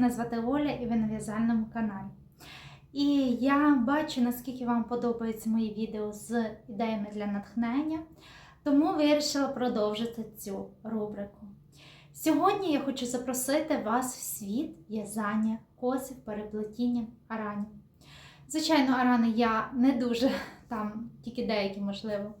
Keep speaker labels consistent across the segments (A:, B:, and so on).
A: мене звати Оля і ви на в'язальному каналі. І я бачу, наскільки вам подобаються мої відео з ідеями для натхнення, тому вирішила продовжити цю рубрику. Сьогодні я хочу запросити вас в світ в'язання косів, переплетіння аранів. Звичайно, арани я не дуже там, тільки деякі, можливо,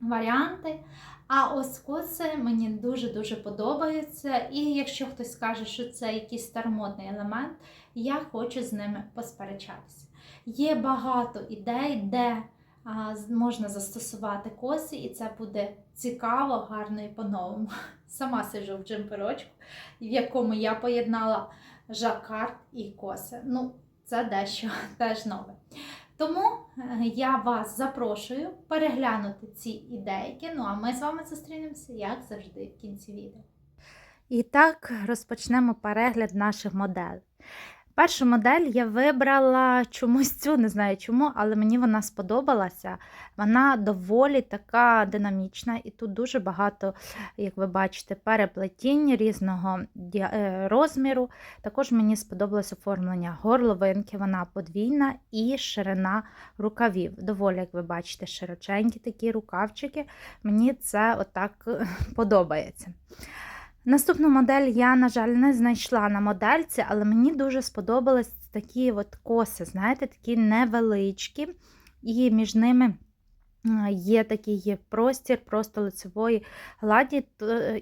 A: варіанти. А ось коси мені дуже-дуже подобаються. І якщо хтось скаже, що це якийсь старомодний елемент, я хочу з ними посперечатися. Є багато ідей, де можна застосувати коси, і це буде цікаво, гарно і по-новому. Сама сиджу в джемперочку, в якому я поєднала жакард і коси. Ну, це дещо теж нове. Тому е, я вас запрошую переглянути ці ідейки. Ну а ми з вами зустрінемося, як завжди, в кінці відео. І так розпочнемо перегляд наших моделей. Першу модель я вибрала чомусь цю, не знаю чому, але мені вона сподобалася. Вона доволі така динамічна, і тут дуже багато, як ви бачите, переплетінь різного е, розміру. Також мені сподобалось оформлення горловинки, вона подвійна і ширина рукавів. Доволі, як ви бачите, широченькі такі рукавчики. Мені це отак е, подобається. Наступну модель я, на жаль, не знайшла на модельці, але мені дуже сподобались такі от коси, знаєте, такі невеличкі, і між ними є такий простір просто лицевої гладі,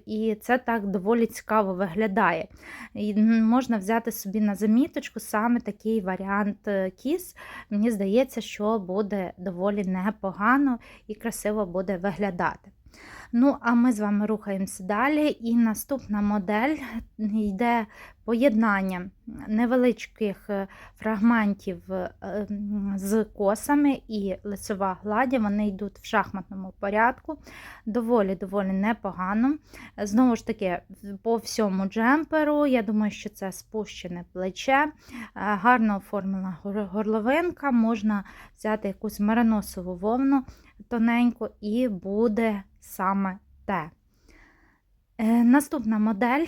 A: і це так доволі цікаво виглядає. І можна взяти собі на заміточку саме такий варіант е, кіс. Мені здається, що буде доволі непогано і красиво буде виглядати. Ну, а ми з вами рухаємося далі. І наступна модель йде поєднання невеличких е, фрагментів е, з косами і лицева гладі. Вони йдуть в шахматному порядку. Доволі-доволі непогано. Знову ж таки, по всьому джемперу, я думаю, що це спущене плече, е, гарно оформлена горловинка. Можна взяти якусь мериносову вовну тоненьку, і буде саме те. Е, Наступна модель.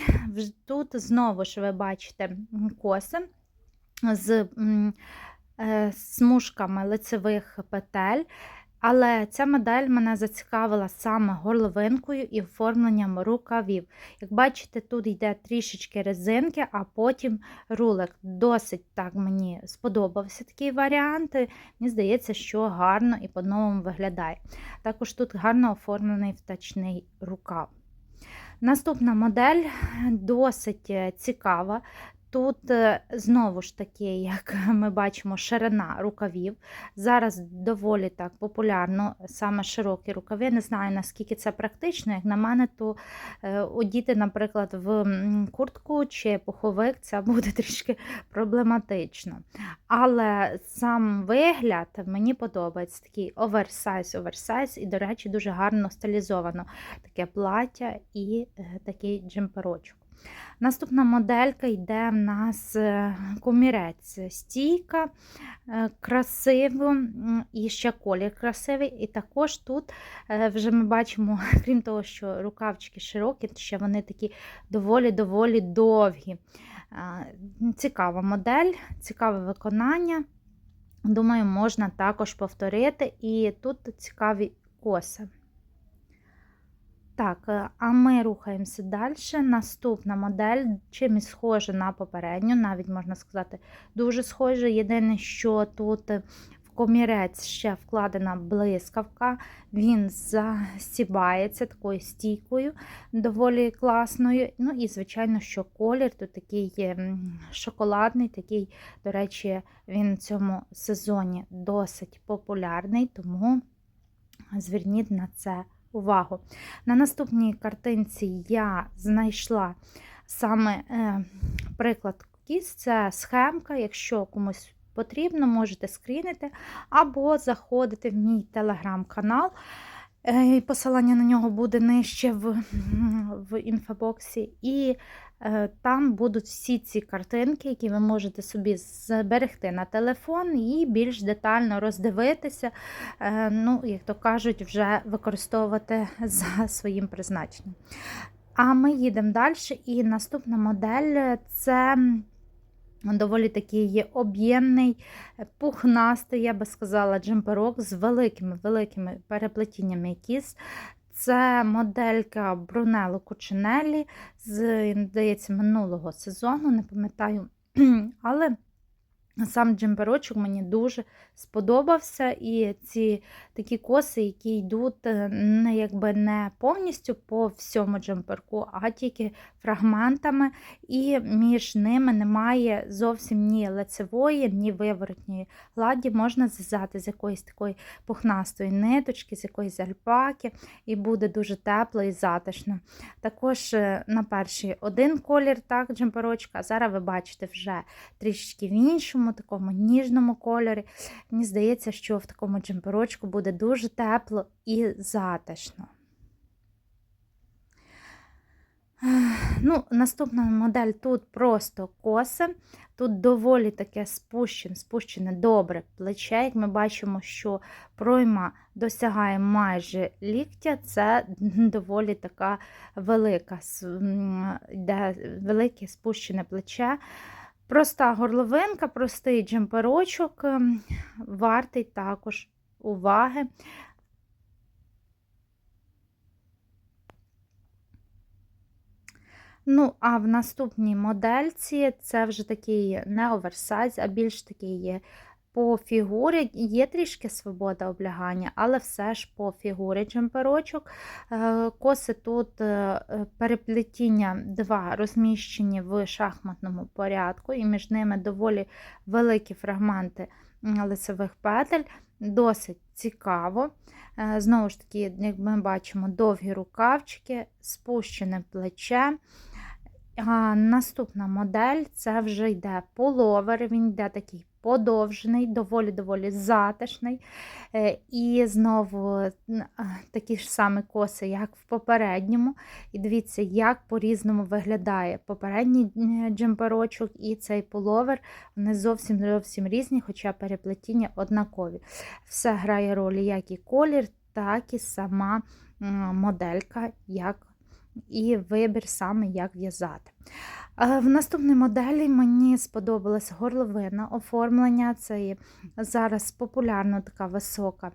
A: Тут знову ж ви бачите коси з е, смужками лицевих петель. Але ця модель мене зацікавила саме горловинкою і оформленням рукавів. Як бачите, тут йде трішечки резинки, а потім рулик. Досить так мені сподобався такий варіант. Мені здається, що гарно і по-новому виглядає. Також тут гарно оформлений втачний рукав. Наступна модель досить е, цікава. Тут е, знову ж таки, як ми бачимо, ширина рукавів. Зараз доволі так популярно саме широкі рукави. Не знаю, наскільки це практично. Як на мене, то е, одіти, наприклад, в куртку чи пуховик це буде трішки проблематично. Але сам вигляд мені подобається такий оверсайз, оверсайз, і, до речі, дуже гарно стилізовано таке плаття і е, такий джемперочок. Наступна моделька йде в нас е, комірець стійка, е, красиво, і ще колір красивий. І також тут е, вже ми бачимо, крім того, що рукавчики широкі, ще вони такі доволі-доволі довгі. Цікава модель, цікаве виконання. Думаю, можна також повторити. І тут цікаві коси. Так, е, а ми рухаємося далі. Наступна модель чимось схожа на попередню, навіть можна сказати, дуже схожа. Єдине, що тут е, в комірець ще вкладена блискавка, він застібається такою стійкою, доволі класною. Ну і, звичайно, що колір тут такий шоколадний, такий, до речі, він в цьому сезоні досить популярний, тому зверніть на це увагу. На наступній картинці я знайшла саме е, приклад кіз, це схемка. Якщо комусь потрібно, можете скрінити або заходити в мій телеграм-канал. Е, і Посилання на нього буде нижче в, в інфобоксі. І е, там будуть всі ці картинки, які ви можете собі зберегти на телефон і більш детально роздивитися, е, ну, як то кажуть, вже використовувати за своїм призначенням. А ми їдемо далі. І наступна модель це Доволі такий є об'ємний, пухнастий, я би сказала, джемперок з великими-великими переплетіннями якісь. Це моделька Брунелло Кучинеллі з, здається, минулого сезону, не пам'ятаю. Але Сам джемперочок мені дуже сподобався, і ці такі коси, які йдуть е, якби не повністю по всьому джемперку, а тільки фрагментами, і між ними немає зовсім ні лицевої, ні виворотньої ладі. Можна зв'язати з якоїсь такої пухнастої ниточки, з якоїсь альпаки, і буде дуже тепло і затишно. Також е, на перший один колір так, джемперочка, а зараз ви бачите вже трішечки в іншому, такому ніжному кольорі. Мені здається, що в такому джемперочку буде дуже тепло і затишно. Ну, Наступна модель тут просто коси. Тут доволі таке спущене, спущене добре плече. Як ми бачимо, що пройма досягає майже ліктя, це доволі така велика, де велике спущене плече. Проста горловинка, простий джемперочок, ем, вартий також уваги. Ну, а в наступній модельці це вже такий не оверсайз, а більш такий по фігурі. Є трішки свобода облягання, але все ж по фігурі джемперочок. Е, коси тут е, переплетіння два розміщені в шахматному порядку, і між ними доволі великі фрагменти лицевих петель. Досить цікаво. Е, знову ж таки, як ми бачимо, довгі рукавчики, спущене плече. А Наступна модель це вже йде половер, він йде такий подовжений, доволі-доволі затишний. Е, і знову такі ж самі коси, як в попередньому. І дивіться, як по-різному виглядає попередній джемперочок і цей половер. Вони зовсім зовсім різні, хоча переплетіння однакові. Все грає роль як і колір, так і сама моделька. як і вибір саме, як в'язати. В наступній моделі мені сподобалась горловина оформлення. Це зараз популярна така висока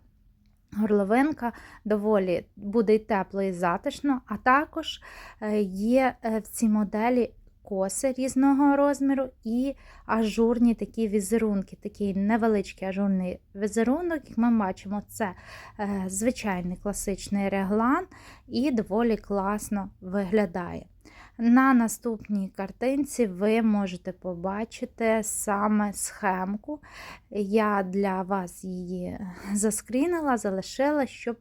A: горловинка, доволі буде і тепло, і затишно, а також е, є е, в цій моделі коси різного розміру і ажурні такі візерунки, такий невеличкий ажурний візерунок, як ми бачимо, це е, звичайний класичний реглан і доволі класно виглядає. На наступній картинці ви можете побачити саме схемку. Я для вас її заскрінила, залишила, щоб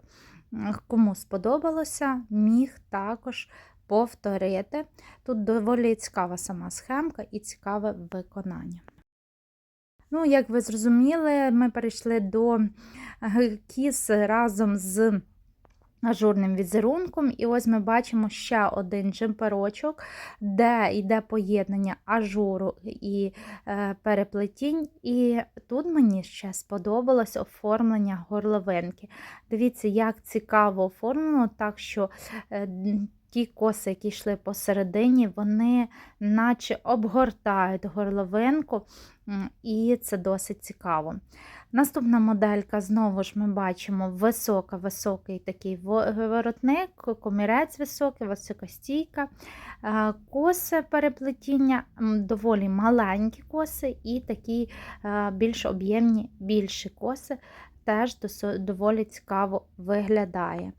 A: кому сподобалося, міг також повторити. Тут доволі цікава сама схемка і цікаве виконання. Ну, як ви зрозуміли, ми перейшли до кіс разом з ажурним візерунком, і ось ми бачимо ще один джемперочок, де йде поєднання ажуру і е, переплетінь. І тут мені ще сподобалось оформлення горловинки. Дивіться, як цікаво оформлено, так що. Е, ті коси, які йшли посередині, вони наче обгортають горловинку, і це досить цікаво. Наступна моделька, знову ж ми бачимо висока-високий такий воротник, комірець високий, високостійка, коси переплетіння, доволі маленькі коси і такі більш об'ємні більші коси, теж доволі цікаво виглядає.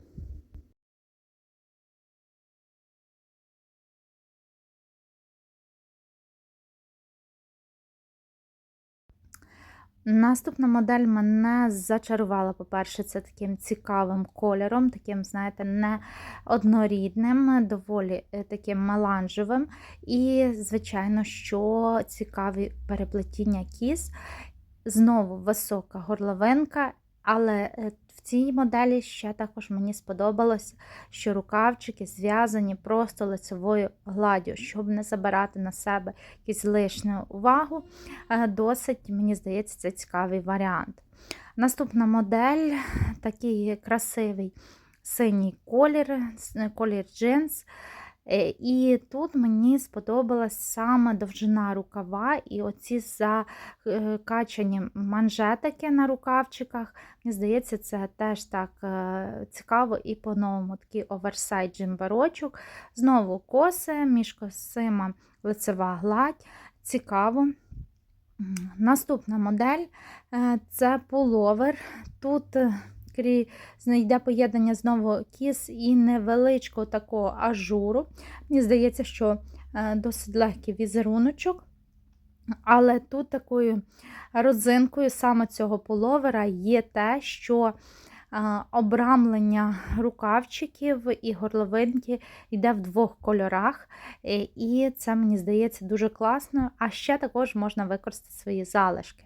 A: Наступна модель мене зачарувала, по-перше, це таким цікавим кольором, таким, знаєте, не однорідним, доволі е, таким меланжевим. І, звичайно, що цікаві переплетіння кіз. Знову висока горловинка, але е, в цій моделі ще також мені сподобалось, що рукавчики зв'язані просто лицевою гладдю, щоб не забирати на себе якусь лишню увагу. Е, досить, мені здається, це цікавий варіант. Наступна модель такий красивий синій колір, колір джинс. Е, І тут мені сподобалась саме довжина рукава і оці закачані манжетики на рукавчиках. Мені здається, це теж так е, цікаво і по-новому такий оверсайд джемперочок. Знову коси, між косима лицева гладь. Цікаво. Наступна модель е, це пуловер. Тут е, знайде поєднання знову кіс і невеличкого такого ажуру. Мені здається, що е, досить легкий візеруночок. Але тут такою родзинкою саме цього пуловера є те, що обрамлення рукавчиків і горловинки йде в двох кольорах, е, і це мені здається дуже класно. А ще також можна використати свої залишки.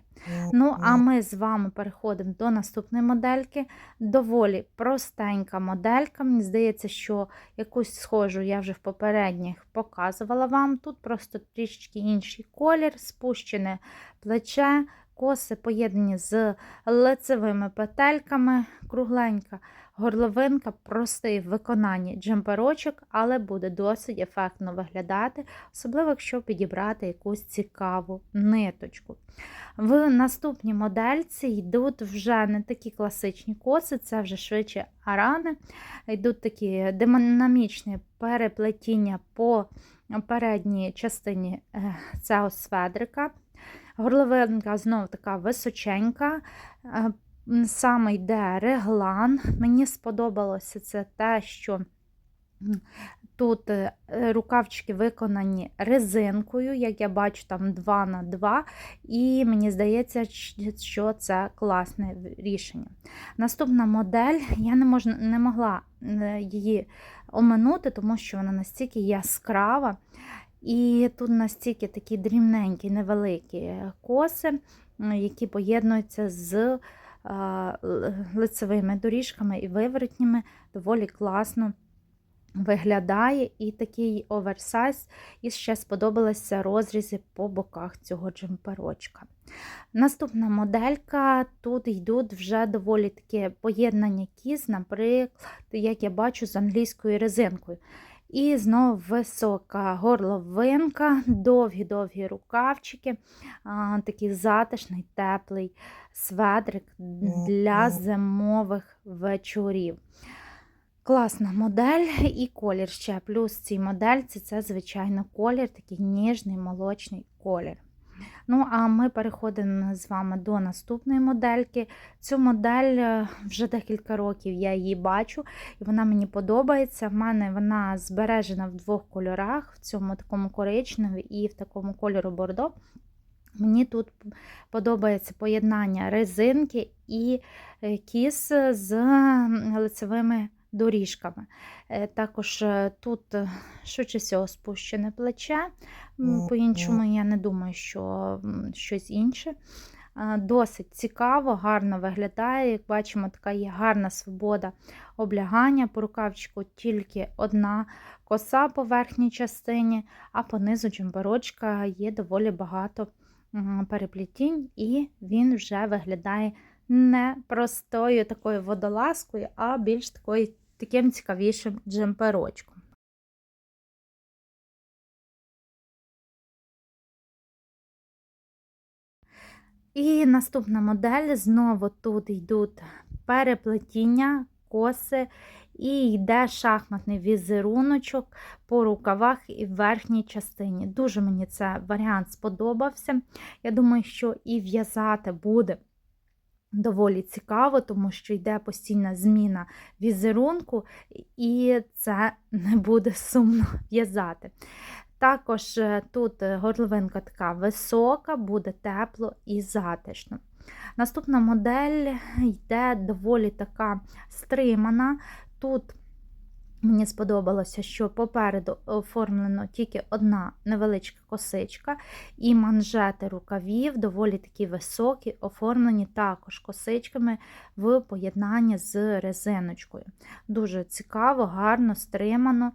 A: Ну, а ми з вами переходимо до наступної модельки. Доволі простенька моделька. Мені здається, що якусь схожу я вже в попередніх показувала вам. Тут просто трішечки інший колір, спущене плече, коси поєднані з лицевими петельками, кругленька горловинка, простий в виконанні джемперочок, але буде досить ефектно виглядати, особливо якщо підібрати якусь цікаву ниточку. В наступній модельці йдуть вже не такі класичні коси, це вже швидше арани. Йдуть такі динамічні переплетіння по передній частині е, цього сведрика. Горловинка знову така височенька. Е, Саме йде реглан. Мені сподобалося це те, що тут е, рукавчики виконані резинкою, як я бачу, там 2 на 2 і мені здається, що це класне рішення. Наступна модель, я не, можна, не могла е, її оминути, тому що вона настільки яскрава. І тут настільки такі дрібненькі, невеликі коси, які поєднуються з а, лицевими доріжками і виворотніми, доволі класно виглядає. І такий оверсайз. І ще сподобалися розрізи по боках цього джемперочка. Наступна моделька, тут йдуть вже доволі таке поєднання кіз, наприклад, як я бачу, з англійською резинкою. І знову висока горловинка, довгі-довгі рукавчики, такий затишний, теплий сведрик для зимових вечорів. Класна модель і колір ще. Плюс цій модельці це, звичайно, колір, такий ніжний молочний колір. Ну, а ми переходимо з вами до наступної модельки. Цю модель е, вже декілька років я її бачу, і вона мені подобається. В мене вона збережена в двох кольорах: в цьому такому коричневі і в такому кольору бордо. Мені тут подобається поєднання резинки і е, кіс з лицевими доріжками. Е, Також е, тут е, швидше всього спущене плече. По-іншому я не думаю, що щось інше. Досить цікаво, гарно виглядає. Як бачимо, така є гарна свобода облягання. По рукавчику тільки одна коса по верхній частині, а по низу джемперочка є доволі багато м, переплетінь, і він вже виглядає не простою такою водолазкою, а більш такою, таким цікавішим джемперочком. І наступна модель знову тут йдуть переплетіння, коси, і йде шахматний візеруночок по рукавах і верхній частині. Дуже мені цей варіант сподобався. Я думаю, що і в'язати буде доволі цікаво, тому що йде постійна зміна візерунку, і це не буде сумно в'язати. Також е, тут е, горловинка така висока, буде тепло і затишно. Наступна модель йде доволі така стримана. Тут мені сподобалося, що попереду оформлено тільки одна невеличка косичка, і манжети рукавів доволі такі високі, оформлені також косичками в поєднанні з резиночкою. Дуже цікаво, гарно, стримано.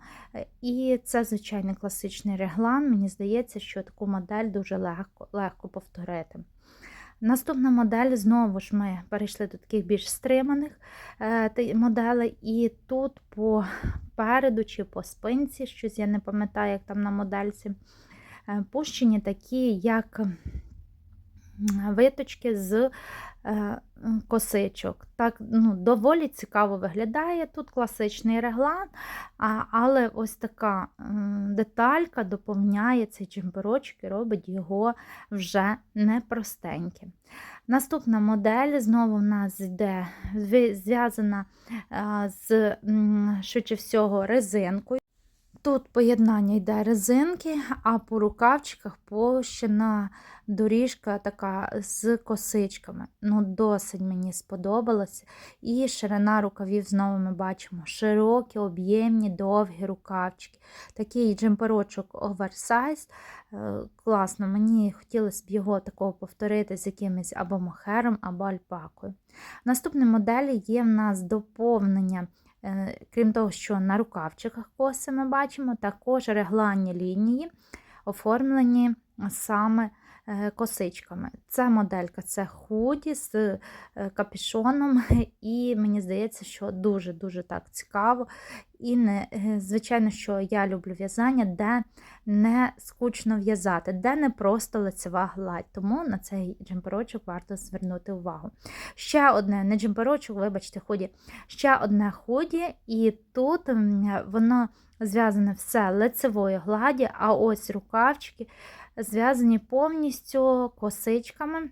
A: І це звичайний класичний реглан. Мені здається, що таку модель дуже легко, легко повторити. Наступна модель, знову ж ми перейшли до таких більш стриманих е, моделей, і тут по переду чи по спинці, щось я не пам'ятаю, як там на модельці, е, пущені такі, як виточки з е, косичок. Так, ну, доволі цікаво виглядає. Тут класичний реглан, але ось така деталька доповняє цей джемперочок і робить його вже непростеньким. Наступна модель знову в нас йде зв'язана з м, швидше всього резинкою. Тут поєднання йде резинки, а по рукавчиках пущена доріжка така з косичками. Ну, досить мені сподобалось. І ширина рукавів знову ми бачимо широкі, об'ємні, довгі рукавчики. Такий джемперочок оверсайз. Е, Класно, мені хотілося б його такого повторити з якимось або мохером, або альпакою. Наступні моделі є в нас доповнення. Е, Крім того, що на рукавчиках коси ми бачимо, також регланні лінії оформлені саме косичками. Це моделька, це худі з е, капюшоном, і мені здається, що дуже-дуже так цікаво. І не, е, звичайно, що я люблю в'язання, де не скучно в'язати, де не просто лицева гладь. Тому на цей джемперочок варто звернути увагу. Ще одне, не джемперочок, вибачте, худі, ще одне худі, і тут воно зв'язане все лицевою гладі, а ось рукавчики зв'язані повністю косичками.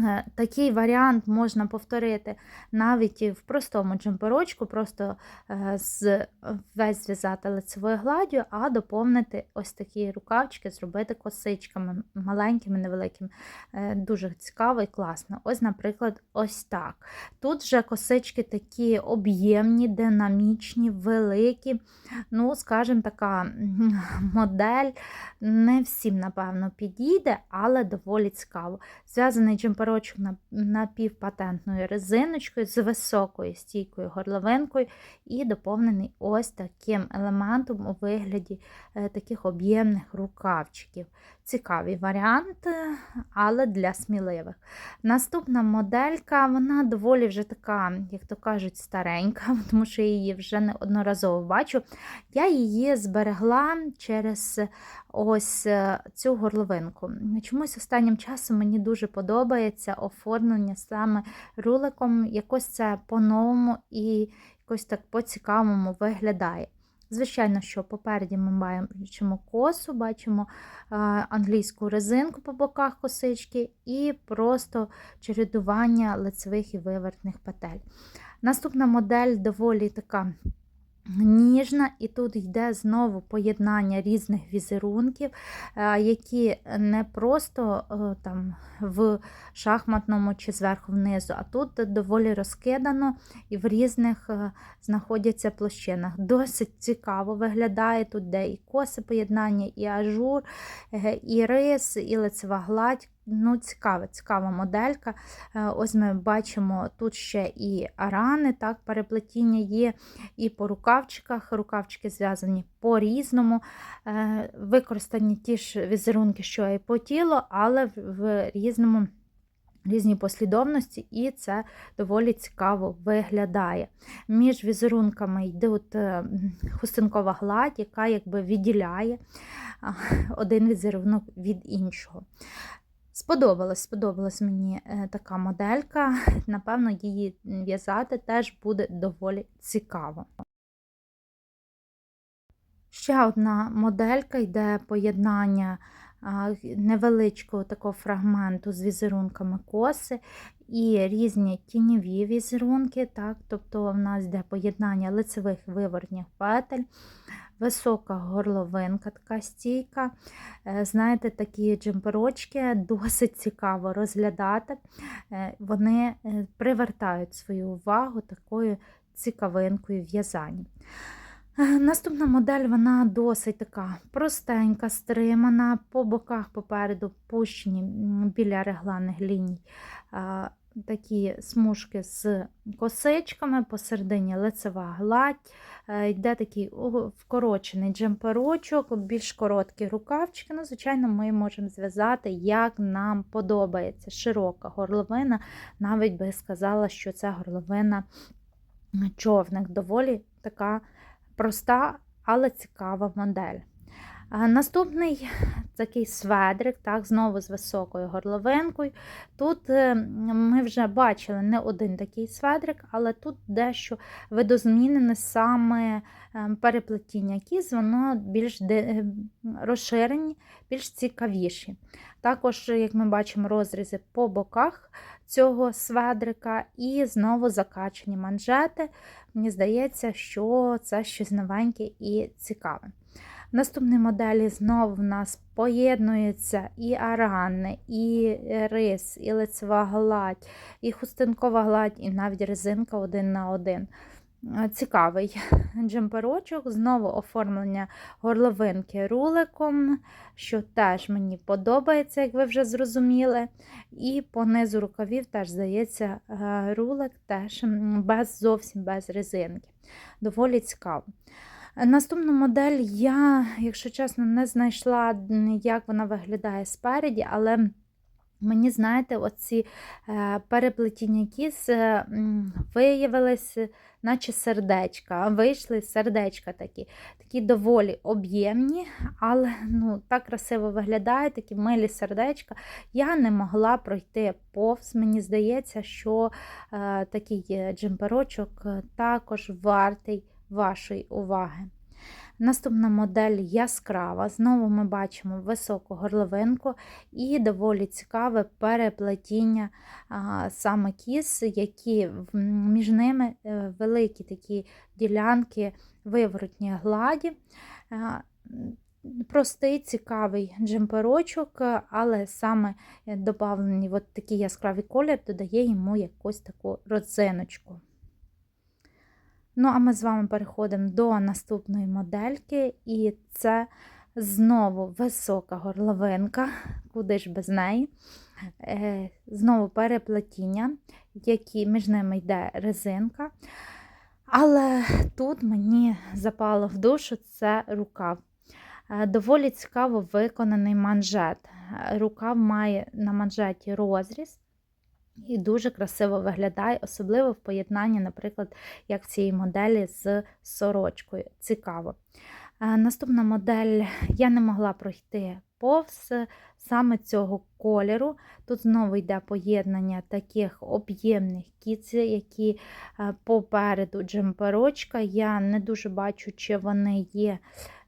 A: Е, Такий варіант можна повторити навіть в простому джемперочку, просто е, з весь зв'язати лицевою гладдю, а доповнити ось такі рукавчики, зробити косичками маленькими, невеликими. Е, Дуже цікаво і класно. Ось, наприклад, ось так. Тут вже косички такі об'ємні, динамічні, великі. Ну, скажімо, така модель не всім, напевно, підійде, але доволі цікаво. Зв'язаний джемперочок на- напівпатентною резиночкою з високою стійкою горловинкою і доповнений ось таким елементом у вигляді е, таких об'ємних рукавчиків. Цікавий варіант, але для сміливих. Наступна моделька, вона доволі вже така, як то кажуть, старенька, тому що я її вже неодноразово бачу. Я її зберегла через ось е, цю горловинку. Чомусь останнім часом мені дуже подобається оформлення саме руликом. Якось це по-новому і якось так по-цікавому виглядає. Звичайно, що попереді ми бачимо косу, бачимо англійську резинку по боках косички і просто чередування лицевих і вивертних петель. Наступна модель доволі така ніжна, і тут йде знову поєднання різних візерунків, е, які не просто е, там в шахматному чи зверху внизу, а тут доволі розкидано і в різних е, знаходяться площинах. Досить цікаво виглядає тут, де і коси поєднання, і ажур, і рис, і лицева гладь. Ну, цікава, цікава моделька. Е, Ось ми бачимо тут ще і арани, так, переплетіння є, і по рукавчиках. Рукавчики зв'язані по-різному. Е, Використані ті ж візерунки, що і по тілу, але в- в різному. Різні послідовності, і це доволі цікаво виглядає. Між візерунками йде от, е, хустинкова гладь, яка якби відділяє один візерунок від іншого. Сподобалась, сподобалась мені е, така моделька. Напевно, її в'язати теж буде доволі цікаво. Ще одна моделька йде поєднання невеличкого такого фрагменту з візерунками коси і різні тіньові візерунки. Так? Тобто в нас йде поєднання лицевих виворотніх петель, висока горловинка, така стійка. Е, Знаєте, такі джемперочки досить цікаво розглядати. Е, Вони е, привертають свою увагу такою цікавинкою в'язання. Наступна модель вона досить така простенька, стримана, по боках попереду пущені біля регланих ліній такі смужки з косичками, посередині лицева гладь, е, йде такий вкорочений джемперочок, більш короткі рукавчики. Ну, Звичайно, ми можемо зв'язати, як нам подобається. Широка горловина, навіть би сказала, що це горловина човник. Доволі така проста, але цікава модель. Наступний такий сведрик, так, знову з високою горловинкою. Тут е, ми вже бачили не один такий сведрик, але тут дещо видозмінене саме е, переплетіння кіз, воно більш розширені, більш цікавіші. Також, як ми бачимо, розрізи по боках цього сведрика і знову закачані манжети. Мені здається, що це щось новеньке і цікаве. В наступній моделі знову в нас поєднуються і арани, і рис, і лицева гладь, і хустинкова гладь, і навіть резинка один на один. Цікавий джемперочок, знову оформлення горловинки руликом, що теж мені подобається, як ви вже зрозуміли. І по низу рукавів теж здається е, рулик теж без, зовсім без резинки. Доволі цікаво. Наступну модель я, якщо чесно, не знайшла, як вона виглядає спереді, але мені, знаєте, оці е, переплетіння кіз е, виявились, наче сердечка, вийшли сердечка такі, такі доволі об'ємні, але ну, так красиво виглядає, такі милі сердечка. Я не могла пройти повз. Мені здається, що е, такий е, джемперочок е, також вартий вашої уваги. Наступна модель яскрава. Знову ми бачимо високу горловинку і доволі цікаве переплетіння саме кіз, які між ними е, великі такі ділянки виворотні гладі. Простий, цікавий джемперочок, але саме додавлений от такий яскравий колір додає йому якусь таку родзиночку. Ну, а ми з вами переходимо до наступної модельки, і це знову висока горловинка, куди ж без неї. Е, Знову переплетіння, які між ними йде резинка. Але тут мені запало в душу це рукав. Е, Доволі цікаво виконаний манжет. Рукав має на манжеті розріз. І дуже красиво виглядає, особливо в поєднанні, наприклад, як в цій моделі з сорочкою. Цікаво. Е, Наступна модель я не могла пройти повз саме цього кольору. Тут знову йде поєднання таких об'ємних кіці, які е, попереду джемперочка. Я не дуже бачу, чи вони є.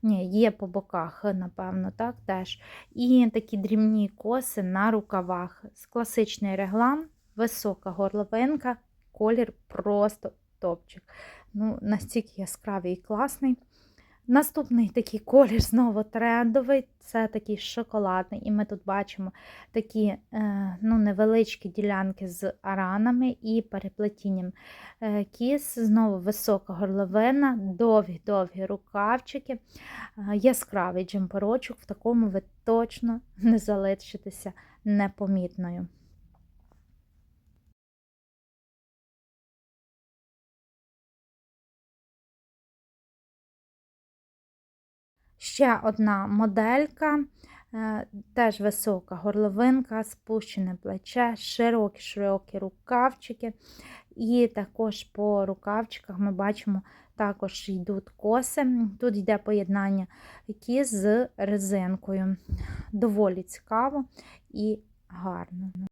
A: Ні, є по боках, напевно, так теж. І такі дрібні коси на рукавах. з Класичний реглан, висока горловинка, колір просто топчик. Ну, Настільки яскравий і класний. Наступний такий колір знову трендовий, це такий шоколадний. І ми тут бачимо такі е, ну, невеличкі ділянки з аранами і переплетінням е, кіс. Знову висока горловина, довгі-довгі рукавчики, е, яскравий джемперочок. В такому ви точно не залишитеся непомітною. Ще одна моделька, е, теж висока горловинка, спущене плече, широкі-широкі рукавчики. І також по рукавчиках ми бачимо, також йдуть коси. Тут йде поєднання кіз з резинкою. Доволі цікаво і гарно.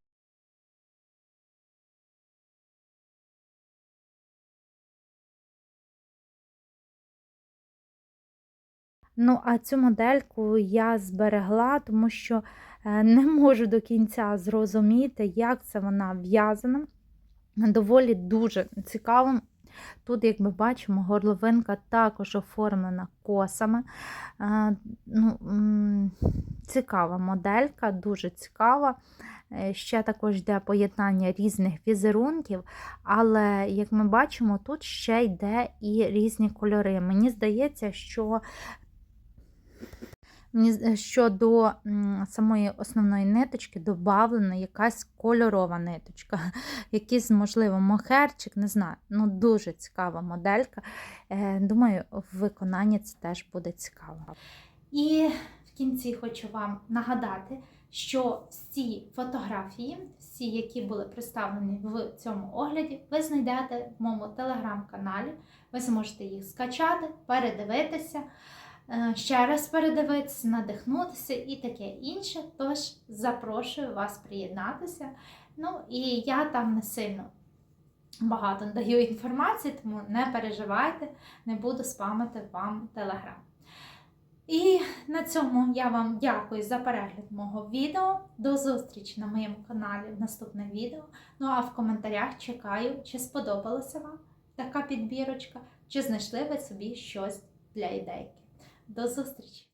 A: Ну, а цю модельку я зберегла, тому що е, не можу до кінця зрозуміти, як це вона в'язана. Доволі дуже цікаво. Тут, як ми бачимо, горловинка також оформлена косами. Е, Ну, Цікава моделька, дуже цікава. Е, Ще також йде поєднання різних візерунків, але, як ми бачимо, тут ще йде і різні кольори. Мені здається, що Мені з- що до м, самої основної ниточки додавлена якась кольорова ниточка, якийсь, можливо, мохерчик, не знаю. Ну, дуже цікава моделька. Е, Думаю, в виконанні це теж буде цікаво. І в кінці хочу вам нагадати, що всі фотографії, всі, які були представлені в цьому огляді, ви знайдете в моєму телеграм-каналі. Ви зможете їх скачати, передивитися, ще раз передивитися, надихнутися і таке інше. Тож запрошую вас приєднатися. Ну і я там не сильно багато даю інформації, тому не переживайте, не буду спамити вам телеграм. І на цьому я вам дякую за перегляд мого відео. До зустрічі на моєму каналі в наступне відео. Ну а в коментарях чекаю, чи сподобалася вам така підбірочка, чи знайшли ви собі щось для ідейки. До зустрічі!